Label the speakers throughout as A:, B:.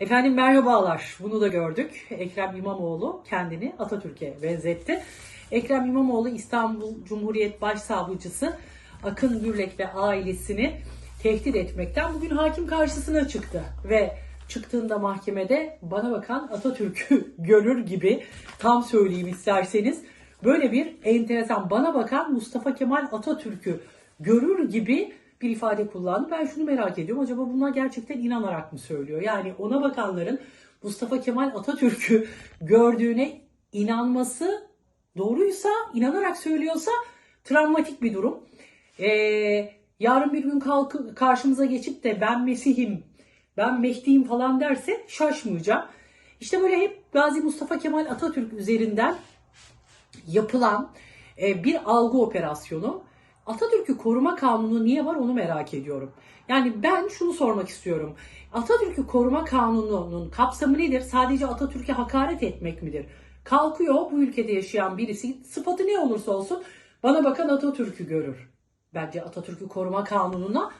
A: Efendim merhabalar. Bunu da gördük. Ekrem İmamoğlu kendini Atatürk'e benzetti. Ekrem İmamoğlu İstanbul Cumhuriyet Başsavcısı Akın Gürlek ve ailesini tehdit etmekten bugün hakim karşısına çıktı. Ve çıktığında mahkemede bana bakan Atatürk'ü görür gibi tam söyleyeyim isterseniz böyle bir enteresan bana bakan Mustafa Kemal Atatürk'ü görür gibi bir ifade kullandı. Ben şunu merak ediyorum. Acaba bunlar gerçekten inanarak mı söylüyor? Yani ona bakanların Mustafa Kemal Atatürk'ü gördüğüne inanması doğruysa, inanarak söylüyorsa travmatik bir durum. Ee, yarın bir gün kalkıp karşımıza geçip de ben Mesih'im, ben Mehdi'yim falan derse şaşmayacağım. İşte böyle hep Gazi Mustafa Kemal Atatürk üzerinden yapılan e, bir algı operasyonu. Atatürk'ü koruma kanunu niye var onu merak ediyorum. Yani ben şunu sormak istiyorum. Atatürk'ü koruma kanununun kapsamı nedir? Sadece Atatürk'e hakaret etmek midir? Kalkıyor bu ülkede yaşayan birisi sıfatı ne olursa olsun bana bakan Atatürk'ü görür. Bence Atatürk'ü koruma kanununa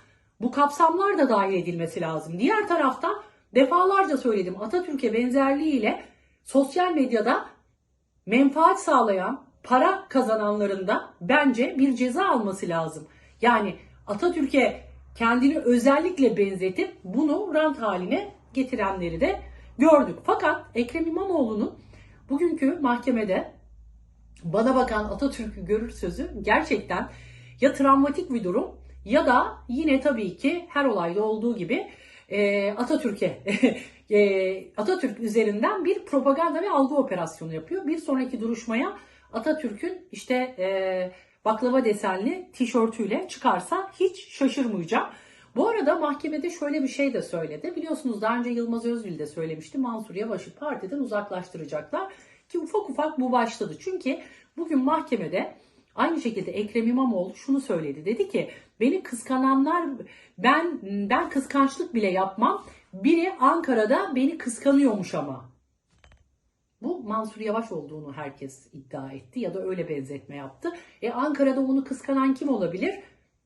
A: bu kapsamlar da dahil edilmesi lazım. Diğer tarafta defalarca söyledim Atatürk'e benzerliğiyle sosyal medyada menfaat sağlayan, para kazananların da bence bir ceza alması lazım. Yani Atatürk'e kendini özellikle benzetip bunu rant haline getirenleri de gördük. Fakat Ekrem İmamoğlu'nun bugünkü mahkemede bana bakan Atatürk'ü görür sözü gerçekten ya travmatik bir durum ya da yine tabii ki her olayda olduğu gibi e, Atatürk'e e, Atatürk üzerinden bir propaganda ve algı operasyonu yapıyor. Bir sonraki duruşmaya Atatürk'ün işte e, baklava desenli tişörtüyle çıkarsa hiç şaşırmayacağım. Bu arada mahkemede şöyle bir şey de söyledi. Biliyorsunuz daha önce Yılmaz Özgül de söylemişti. Mansur Yavaş'ı partiden uzaklaştıracaklar. Ki ufak ufak bu başladı. Çünkü bugün mahkemede aynı şekilde Ekrem İmamoğlu şunu söyledi. Dedi ki beni kıskananlar ben ben kıskançlık bile yapmam. Biri Ankara'da beni kıskanıyormuş ama. Bu Mansur Yavaş olduğunu herkes iddia etti ya da öyle benzetme yaptı. E Ankara'da onu kıskanan kim olabilir?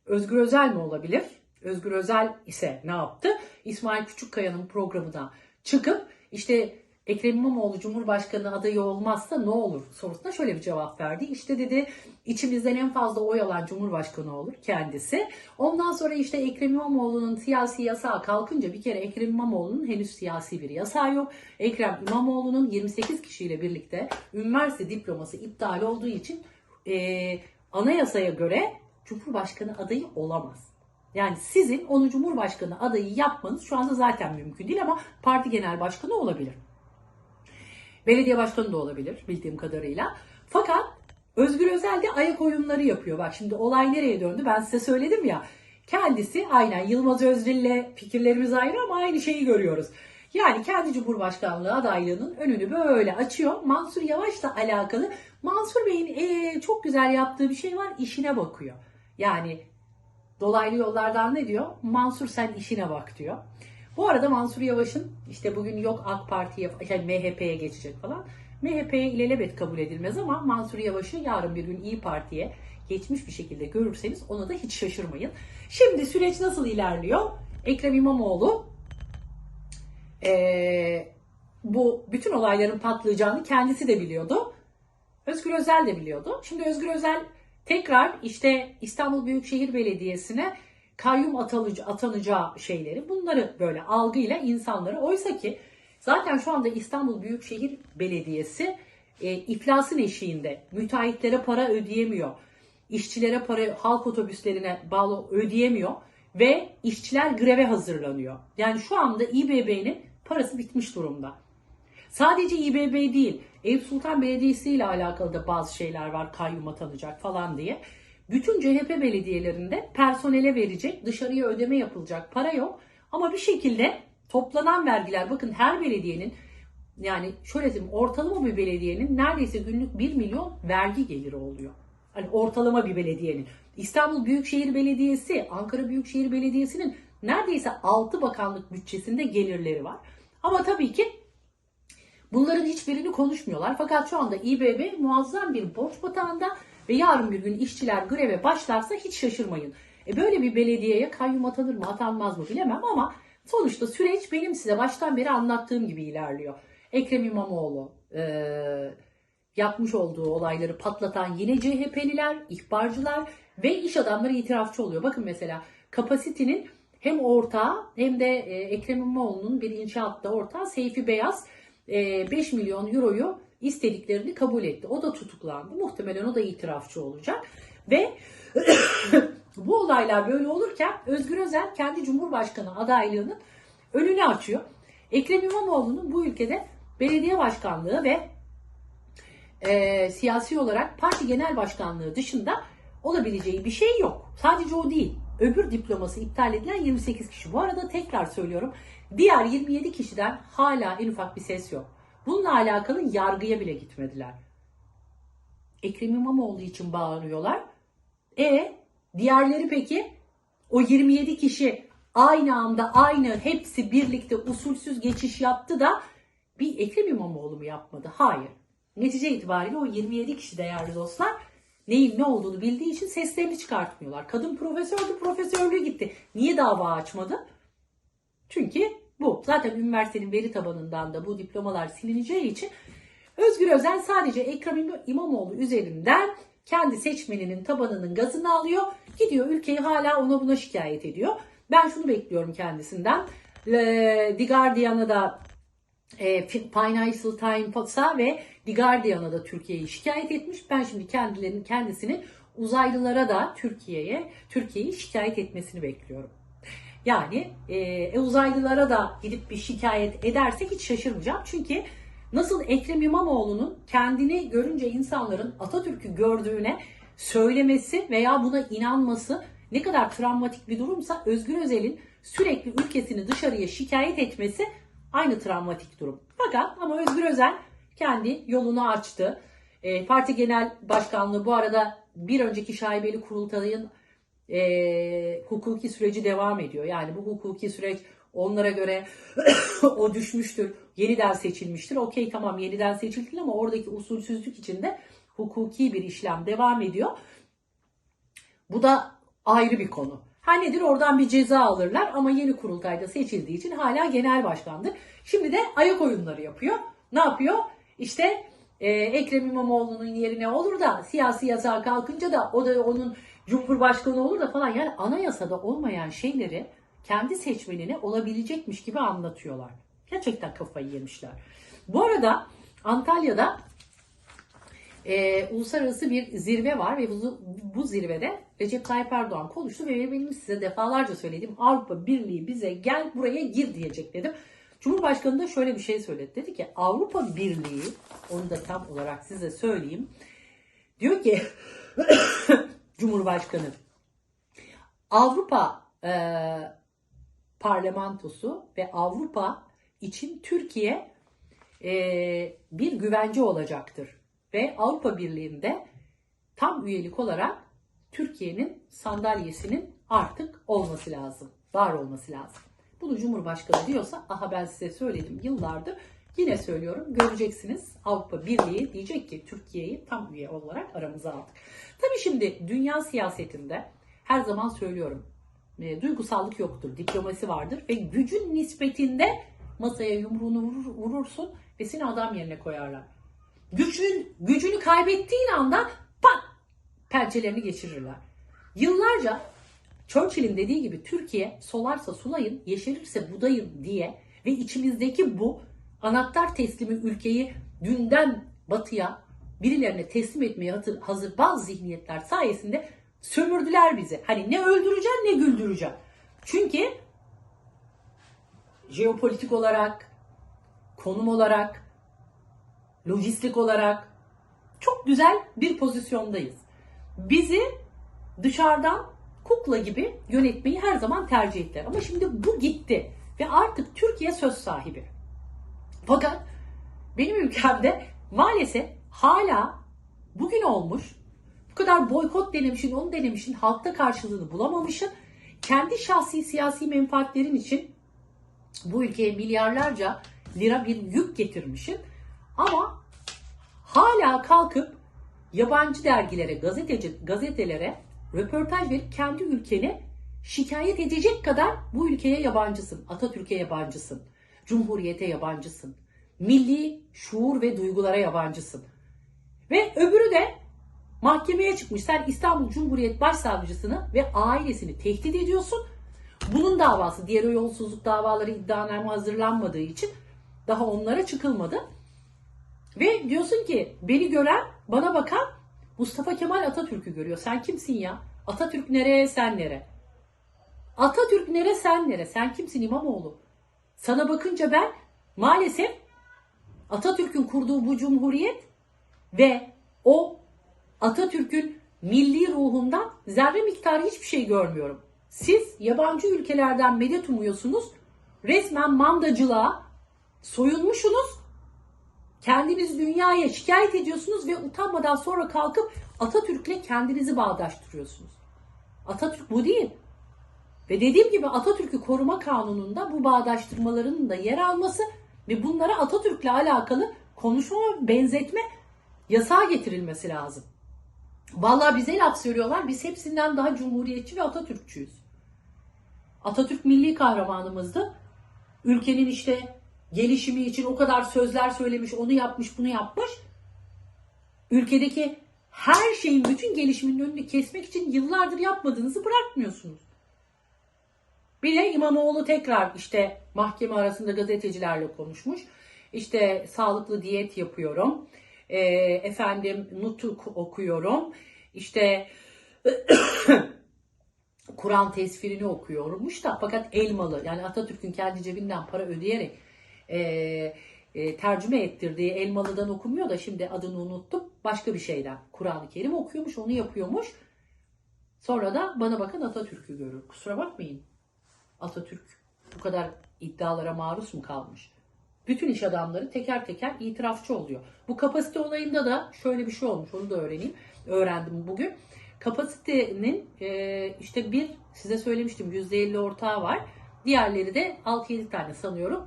A: Özgür Özel mi olabilir? Özgür Özel ise ne yaptı? İsmail Küçükkaya'nın programına çıkıp işte Ekrem İmamoğlu Cumhurbaşkanı adayı olmazsa ne olur sorusuna şöyle bir cevap verdi. İşte dedi içimizden en fazla oy alan Cumhurbaşkanı olur kendisi. Ondan sonra işte Ekrem İmamoğlu'nun siyasi yasağı kalkınca bir kere Ekrem İmamoğlu'nun henüz siyasi bir yasağı yok. Ekrem İmamoğlu'nun 28 kişiyle birlikte üniversite diploması iptal olduğu için e, anayasaya göre Cumhurbaşkanı adayı olamaz. Yani sizin onu Cumhurbaşkanı adayı yapmanız şu anda zaten mümkün değil ama parti genel başkanı olabilir. Belediye başkanı da olabilir bildiğim kadarıyla. Fakat Özgür Özel de ayak oyunları yapıyor. Bak şimdi olay nereye döndü ben size söyledim ya. Kendisi aynen Yılmaz Özdil'le fikirlerimiz ayrı ama aynı şeyi görüyoruz. Yani kendi Cumhurbaşkanlığı adaylığının önünü böyle açıyor. Mansur Yavaş'la alakalı Mansur Bey'in ee, çok güzel yaptığı bir şey var işine bakıyor. Yani dolaylı yollardan ne diyor? Mansur sen işine bak diyor. Bu arada Mansur Yavaş'ın işte bugün yok AK Parti'ye, yani MHP'ye geçecek falan. MHP'ye ilelebet kabul edilmez ama Mansur Yavaş'ı yarın bir gün İyi Parti'ye geçmiş bir şekilde görürseniz ona da hiç şaşırmayın. Şimdi süreç nasıl ilerliyor? Ekrem İmamoğlu ee, bu bütün olayların patlayacağını kendisi de biliyordu. Özgür Özel de biliyordu. Şimdi Özgür Özel tekrar işte İstanbul Büyükşehir Belediyesi'ne kayyum atalıcı, atanacağı şeyleri bunları böyle algıyla insanları oysa ki zaten şu anda İstanbul Büyükşehir Belediyesi e, iflasın eşiğinde müteahhitlere para ödeyemiyor. işçilere para halk otobüslerine bağlı ödeyemiyor ve işçiler greve hazırlanıyor. Yani şu anda İBB'nin parası bitmiş durumda. Sadece İBB değil, Eyüp Sultan Belediyesi ile alakalı da bazı şeyler var kayyum atanacak falan diye. Bütün CHP belediyelerinde personele verecek, dışarıya ödeme yapılacak para yok. Ama bir şekilde toplanan vergiler, bakın her belediyenin yani şöyle diyeyim ortalama bir belediyenin neredeyse günlük 1 milyon vergi geliri oluyor. Hani ortalama bir belediyenin. İstanbul Büyükşehir Belediyesi, Ankara Büyükşehir Belediyesi'nin neredeyse 6 bakanlık bütçesinde gelirleri var. Ama tabii ki bunların hiçbirini konuşmuyorlar. Fakat şu anda İBB muazzam bir borç batağında ve yarın bir gün işçiler greve başlarsa hiç şaşırmayın. E böyle bir belediyeye kayyum atanır mı atanmaz mı bilemem ama Sonuçta süreç benim size baştan beri anlattığım gibi ilerliyor. Ekrem İmamoğlu e, yapmış olduğu olayları patlatan yine CHP'liler, ihbarcılar ve iş adamları itirafçı oluyor. Bakın mesela Kapasite'nin hem ortağı hem de e, Ekrem İmamoğlu'nun bir inşaatta ortağı Seyfi Beyaz e, 5 milyon euroyu istediklerini kabul etti. O da tutuklandı. Muhtemelen o da itirafçı olacak. Ve bu olaylar böyle olurken Özgür Özel kendi Cumhurbaşkanı adaylığının önünü açıyor. Ekrem İmamoğlu'nun bu ülkede belediye başkanlığı ve e, siyasi olarak parti genel başkanlığı dışında olabileceği bir şey yok. Sadece o değil. Öbür diploması iptal edilen 28 kişi. Bu arada tekrar söylüyorum. Diğer 27 kişiden hala en ufak bir ses yok. Bununla alakalı yargıya bile gitmediler. Ekrem İmamoğlu için bağırıyorlar. E diğerleri peki? O 27 kişi aynı anda aynı hepsi birlikte usulsüz geçiş yaptı da bir Ekrem İmamoğlu mu yapmadı? Hayır. Netice itibariyle o 27 kişi değerli dostlar neyin ne olduğunu bildiği için seslerini çıkartmıyorlar. Kadın profesördü, profesörlüğü gitti. Niye dava açmadı? Çünkü bu. Zaten üniversitenin veri tabanından da bu diplomalar silineceği için Özgür Özel sadece Ekrem İmam- İmamoğlu üzerinden kendi seçmeninin tabanının gazını alıyor. Gidiyor ülkeyi hala ona buna şikayet ediyor. Ben şunu bekliyorum kendisinden. The Guardian'a da e, Financial Times'a ve The Guardian'a da Türkiye'yi şikayet etmiş. Ben şimdi kendilerinin kendisini uzaylılara da Türkiye'ye Türkiye'yi şikayet etmesini bekliyorum. Yani e, e, uzaylılara da gidip bir şikayet ederse hiç şaşırmayacağım. Çünkü nasıl Ekrem İmamoğlu'nun kendini görünce insanların Atatürk'ü gördüğüne söylemesi veya buna inanması ne kadar travmatik bir durumsa Özgür Özel'in sürekli ülkesini dışarıya şikayet etmesi aynı travmatik durum. Fakat ama Özgür Özel kendi yolunu açtı. E, parti genel başkanlığı bu arada bir önceki şaibeli kurultayın e, hukuki süreci devam ediyor. Yani bu hukuki süreç onlara göre o düşmüştür, yeniden seçilmiştir. Okey tamam yeniden seçildi ama oradaki usulsüzlük içinde hukuki bir işlem devam ediyor. Bu da ayrı bir konu. Ha nedir oradan bir ceza alırlar ama yeni kurultayda seçildiği için hala genel başkandır. Şimdi de ayak oyunları yapıyor. Ne yapıyor? İşte e, Ekrem İmamoğlu'nun yerine olur da siyasi yasağa kalkınca da o da onun cumhurbaşkanı olur da falan yani anayasada olmayan şeyleri kendi seçmenine olabilecekmiş gibi anlatıyorlar. Gerçekten kafayı yemişler. Bu arada Antalya'da e, uluslararası bir zirve var ve bu, bu zirvede Recep Tayyip Erdoğan konuştu ve benim size defalarca söylediğim Avrupa Birliği bize gel buraya gir diyecek dedim. Cumhurbaşkanı da şöyle bir şey söyledi. Dedi ki Avrupa Birliği, onu da tam olarak size söyleyeyim. Diyor ki Cumhurbaşkanı Avrupa e, parlamentosu ve Avrupa için Türkiye e, bir güvence olacaktır. Ve Avrupa Birliği'nde tam üyelik olarak Türkiye'nin sandalyesinin artık olması lazım. Var olması lazım. Bunu Cumhurbaşkanı diyorsa aha ben size söyledim yıllardır yine söylüyorum göreceksiniz Avrupa Birliği diyecek ki Türkiye'yi tam üye olarak aramıza aldık. Tabii şimdi dünya siyasetinde her zaman söylüyorum e, duygusallık yoktur, diplomasi vardır ve gücün nispetinde masaya yumruğunu vurur, vurursun ve seni adam yerine koyarlar. Gücün, gücünü kaybettiğin anda pat pençelerini geçirirler. Yıllarca Churchill'in dediği gibi Türkiye solarsa sulayın, yeşerirse budayın diye ve içimizdeki bu anahtar teslimi ülkeyi dünden batıya birilerine teslim etmeye hazır, bazı zihniyetler sayesinde sömürdüler bizi. Hani ne öldüreceğim ne güldüreceğim. Çünkü jeopolitik olarak, konum olarak, lojistik olarak çok güzel bir pozisyondayız. Bizi dışarıdan kukla gibi yönetmeyi her zaman tercih ettiler. Ama şimdi bu gitti ve artık Türkiye söz sahibi. Fakat benim ülkemde maalesef hala bugün olmuş bu kadar boykot denemişin, onu denemişin, halkta karşılığını bulamamışın. Kendi şahsi siyasi menfaatlerin için bu ülkeye milyarlarca lira bir yük getirmişsin. Ama hala kalkıp yabancı dergilere, gazeteci gazetelere röportaj verip kendi ülkeni şikayet edecek kadar bu ülkeye yabancısın. Atatürk'e yabancısın. Cumhuriyete yabancısın. Milli şuur ve duygulara yabancısın. Ve öbürü de mahkemeye çıkmış. Sen İstanbul Cumhuriyet Başsavcısını ve ailesini tehdit ediyorsun. Bunun davası, diğer o yolsuzluk davaları iddianame hazırlanmadığı için daha onlara çıkılmadı. Ve diyorsun ki beni gören, bana bakan Mustafa Kemal Atatürk'ü görüyor. Sen kimsin ya? Atatürk nereye, sen nere? Atatürk nere, sen nere? Sen kimsin İmamoğlu? Sana bakınca ben maalesef Atatürk'ün kurduğu bu cumhuriyet ve o Atatürk'ün milli ruhundan zerre miktarı hiçbir şey görmüyorum. Siz yabancı ülkelerden medet umuyorsunuz. Resmen mandacılığa soyulmuşsunuz. Kendiniz dünyaya şikayet ediyorsunuz ve utanmadan sonra kalkıp Atatürk'le kendinizi bağdaştırıyorsunuz. Atatürk bu değil. Ve dediğim gibi Atatürk'ü koruma kanununda bu bağdaştırmaların da yer alması ve bunlara Atatürk'le alakalı konuşma benzetme yasağa getirilmesi lazım. Vallahi bize laf söylüyorlar. Biz hepsinden daha cumhuriyetçi ve Atatürkçüyüz. Atatürk milli kahramanımızdı. Ülkenin işte gelişimi için o kadar sözler söylemiş, onu yapmış, bunu yapmış. Ülkedeki her şeyin, bütün gelişimin önünü kesmek için yıllardır yapmadığınızı bırakmıyorsunuz. Bir de İmamoğlu tekrar işte mahkeme arasında gazetecilerle konuşmuş. İşte sağlıklı diyet yapıyorum. Ee, efendim nutuk okuyorum. İşte Kur'an tesvirini okuyormuş da fakat elmalı yani Atatürk'ün kendi cebinden para ödeyerek e, e, tercüme ettirdiği elmalıdan okumuyor da şimdi adını unuttum. Başka bir şeyden Kur'an-ı Kerim okuyormuş onu yapıyormuş. Sonra da bana bakın Atatürk'ü görür. Kusura bakmayın. Atatürk bu kadar iddialara maruz mu kalmış? Bütün iş adamları teker teker itirafçı oluyor. Bu kapasite olayında da şöyle bir şey olmuş. Onu da öğreneyim. Öğrendim bugün. Kapasitenin e, işte bir size söylemiştim %50 ortağı var. Diğerleri de 6-7 tane sanıyorum.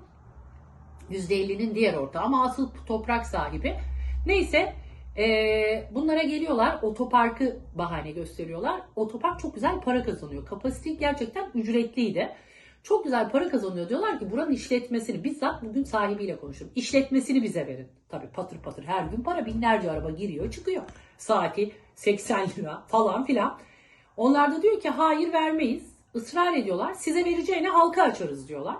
A: %50'nin diğer ortağı ama asıl toprak sahibi. Neyse e, bunlara geliyorlar otoparkı bahane gösteriyorlar. Otopark çok güzel para kazanıyor. Kapasite gerçekten ücretliydi. Çok güzel para kazanıyor. Diyorlar ki buranın işletmesini bizzat bugün sahibiyle konuşurum. İşletmesini bize verin. Tabii patır patır her gün para binlerce araba giriyor çıkıyor. Saati 80 lira falan filan. Onlar da diyor ki hayır vermeyiz. Israr ediyorlar. Size vereceğine halka açarız diyorlar.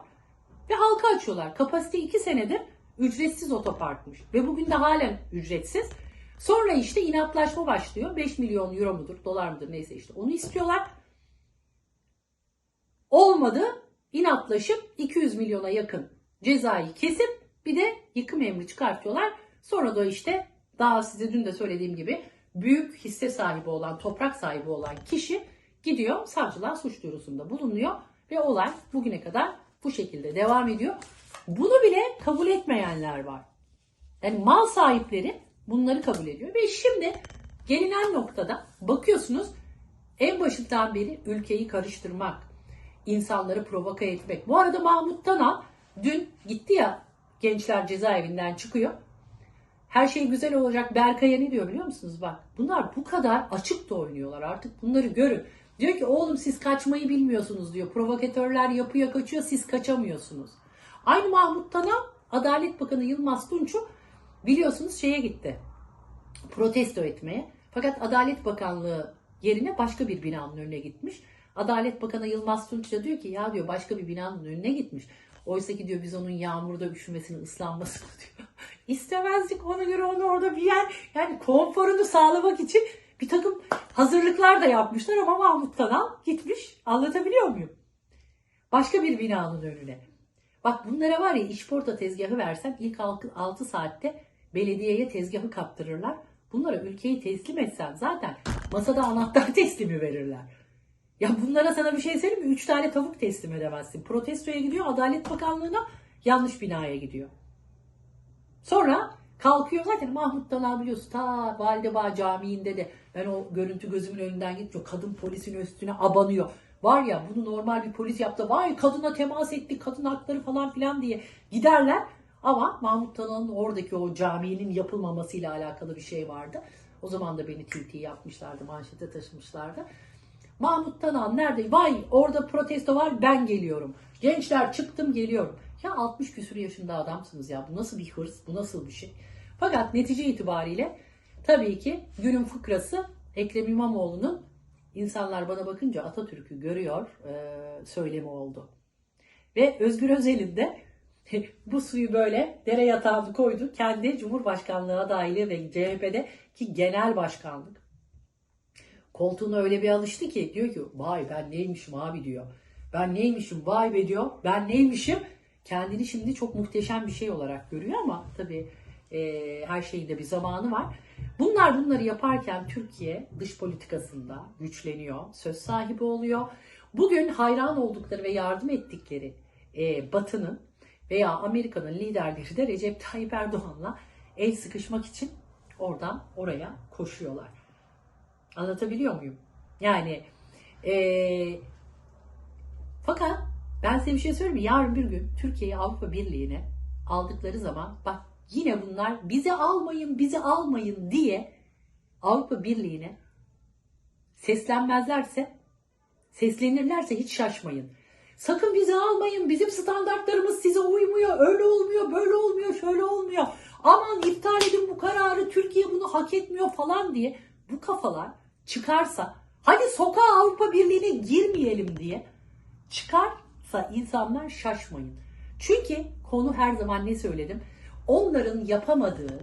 A: Ve halka açıyorlar. Kapasite 2 senedir ücretsiz otoparkmış. Ve bugün de halen ücretsiz. Sonra işte inatlaşma başlıyor. 5 milyon euro mudur, dolar mıdır neyse işte onu istiyorlar. Olmadı. inatlaşıp 200 milyona yakın cezayı kesip bir de yıkım emri çıkartıyorlar. Sonra da işte daha size dün de söylediğim gibi büyük hisse sahibi olan, toprak sahibi olan kişi gidiyor savcılığa suç duyurusunda bulunuyor ve olay bugüne kadar bu şekilde devam ediyor. Bunu bile kabul etmeyenler var. Yani mal sahipleri bunları kabul ediyor. Ve şimdi gelinen noktada bakıyorsunuz en başından beri ülkeyi karıştırmak, insanları provoka etmek. Bu arada Mahmut Tanal dün gitti ya gençler cezaevinden çıkıyor. Her şey güzel olacak. Berkay'a ne diyor biliyor musunuz? Bak bunlar bu kadar açık da oynuyorlar. Artık bunları görün. Diyor ki oğlum siz kaçmayı bilmiyorsunuz diyor. Provokatörler yapıyor kaçıyor siz kaçamıyorsunuz. Aynı Mahmut Tanal Adalet Bakanı Yılmaz Tunç'u biliyorsunuz şeye gitti. Protesto etmeye. Fakat Adalet Bakanlığı yerine başka bir binanın önüne gitmiş. Adalet Bakanı Yılmaz Tunç da diyor ki ya diyor başka bir binanın önüne gitmiş. Oysa ki diyor biz onun yağmurda üşümesini, ıslanmasını diyor. İstemezdik ona göre onu orada bir yer yani konforunu sağlamak için bir takım hazırlıklar da yapmışlar ama Mahmut Tanal gitmiş. Anlatabiliyor muyum? Başka bir binanın önüne. Bak bunlara var ya işporta tezgahı versen ilk 6 saatte belediyeye tezgahı kaptırırlar. Bunlara ülkeyi teslim etsen zaten masada anahtar teslimi verirler. Ya bunlara sana bir şey söyleyeyim mi? Üç tane tavuk teslim edemezsin. Protestoya gidiyor, Adalet Bakanlığı'na yanlış binaya gidiyor. Sonra kalkıyor zaten Mahmut Tanal biliyorsun ta Validebağ Camii'nde de ben o görüntü gözümün önünden gidiyor. Kadın polisin üstüne abanıyor. Var ya bunu normal bir polis yaptı. Vay kadına temas etti, kadın hakları falan filan diye giderler. Ama Mahmut Tanal'ın oradaki o caminin yapılmamasıyla alakalı bir şey vardı. O zaman da beni TT yapmışlardı, manşete taşımışlardı. Mahmut Tanan nerede? Vay orada protesto var ben geliyorum. Gençler çıktım geliyorum. Ya 60 küsur yaşında adamsınız ya. Bu nasıl bir hırs? Bu nasıl bir şey? Fakat netice itibariyle tabii ki günün fıkrası Ekrem İmamoğlu'nun insanlar bana bakınca Atatürk'ü görüyor e, söylemi oldu. Ve Özgür Özel'in de bu suyu böyle dere yatağını koydu. Kendi Cumhurbaşkanlığı adaylığı ve CHP'de ki genel başkanlık. Koltuğuna öyle bir alıştı ki diyor ki vay ben neymişim abi diyor. Ben neymişim vay be diyor. Ben neymişim. Kendini şimdi çok muhteşem bir şey olarak görüyor ama tabii e, her şeyin de bir zamanı var. Bunlar bunları yaparken Türkiye dış politikasında güçleniyor, söz sahibi oluyor. Bugün hayran oldukları ve yardım ettikleri e, Batı'nın veya Amerika'nın liderleri de Recep Tayyip Erdoğan'la el sıkışmak için oradan oraya koşuyorlar. Anlatabiliyor muyum? Yani e, fakat ben size bir şey söyleyeyim mi? Yarın bir gün Türkiye'yi Avrupa Birliği'ne aldıkları zaman bak yine bunlar bizi almayın, bizi almayın diye Avrupa Birliği'ne seslenmezlerse, seslenirlerse hiç şaşmayın. Sakın bizi almayın, bizim standartlarımız size uymuyor, öyle olmuyor, böyle olmuyor, şöyle olmuyor. Aman iptal edin bu kararı, Türkiye bunu hak etmiyor falan diye bu kafalar çıkarsa, hadi sokağa Avrupa Birliği'ne girmeyelim diye çıkarsa insanlar şaşmayın. Çünkü konu her zaman ne söyledim? Onların yapamadığı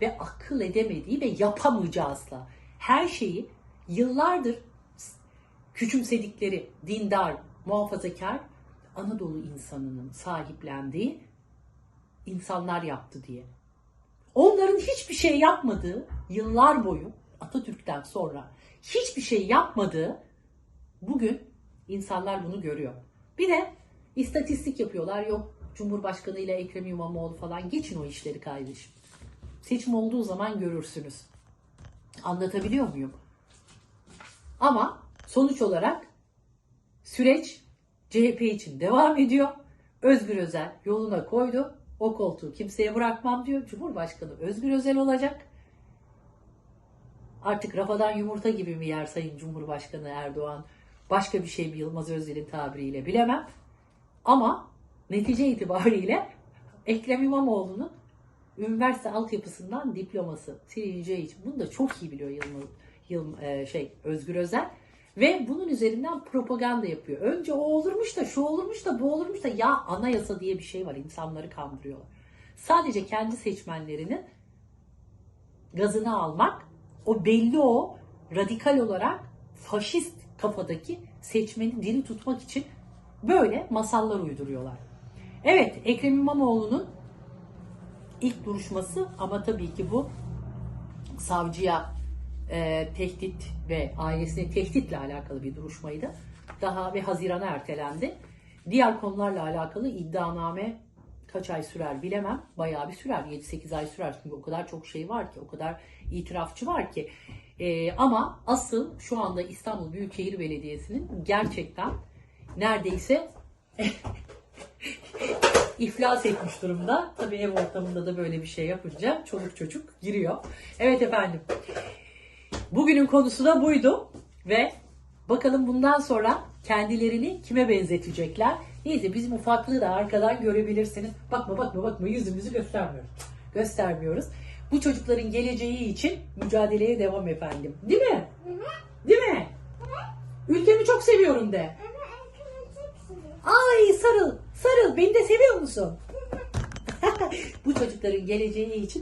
A: ve akıl edemediği ve yapamayacağızla her şeyi yıllardır küçümsedikleri dindar, muhafazakar Anadolu insanının sahiplendiği insanlar yaptı diye. Onların hiçbir şey yapmadığı yıllar boyu Atatürk'ten sonra hiçbir şey yapmadığı bugün insanlar bunu görüyor. Bir de istatistik yapıyorlar. Yok Cumhurbaşkanı ile Ekrem İmamoğlu falan geçin o işleri kardeşim. Seçim olduğu zaman görürsünüz. Anlatabiliyor muyum? Ama sonuç olarak süreç CHP için devam ediyor. Özgür Özel yoluna koydu. O koltuğu kimseye bırakmam diyor. Cumhurbaşkanı Özgür Özel olacak. Artık rafadan yumurta gibi mi yer Sayın Cumhurbaşkanı Erdoğan? Başka bir şey mi Yılmaz Özel'in tabiriyle bilemem. Ama netice itibariyle Ekrem İmamoğlu'nun üniversite altyapısından diploması silineceği için bunu da çok iyi biliyor Yılmaz, Yıl, e, şey Özgür Özel ve bunun üzerinden propaganda yapıyor. Önce o olurmuş da şu olurmuş da bu olurmuş da ya anayasa diye bir şey var insanları kandırıyorlar. Sadece kendi seçmenlerinin gazını almak o belli o radikal olarak faşist kafadaki seçmeni diri tutmak için böyle masallar uyduruyorlar. Evet Ekrem İmamoğlu'nun ilk duruşması ama tabii ki bu savcıya e, tehdit ve ailesine tehditle alakalı bir duruşmaydı. Daha ve Haziran'a ertelendi. Diğer konularla alakalı iddianame kaç ay sürer bilemem. Bayağı bir sürer. 7-8 ay sürer. Çünkü o kadar çok şey var ki, o kadar itirafçı var ki. E, ama asıl şu anda İstanbul Büyükşehir Belediyesi'nin gerçekten neredeyse iflas etmiş durumda. Tabii ev ortamında da böyle bir şey yapınca çoluk çocuk giriyor. Evet efendim. Bugünün konusu da buydu ve bakalım bundan sonra kendilerini kime benzetecekler. Neyse bizim ufaklığı da arkadan görebilirsiniz. Bakma bakma bakma yüzümüzü göstermiyoruz. Göstermiyoruz. Bu çocukların geleceği için mücadeleye devam efendim. Değil mi? Değil mi? Ülkemi çok seviyorum de. Ay sarıl, sarıl. Beni de seviyor musun? Bu çocukların geleceği için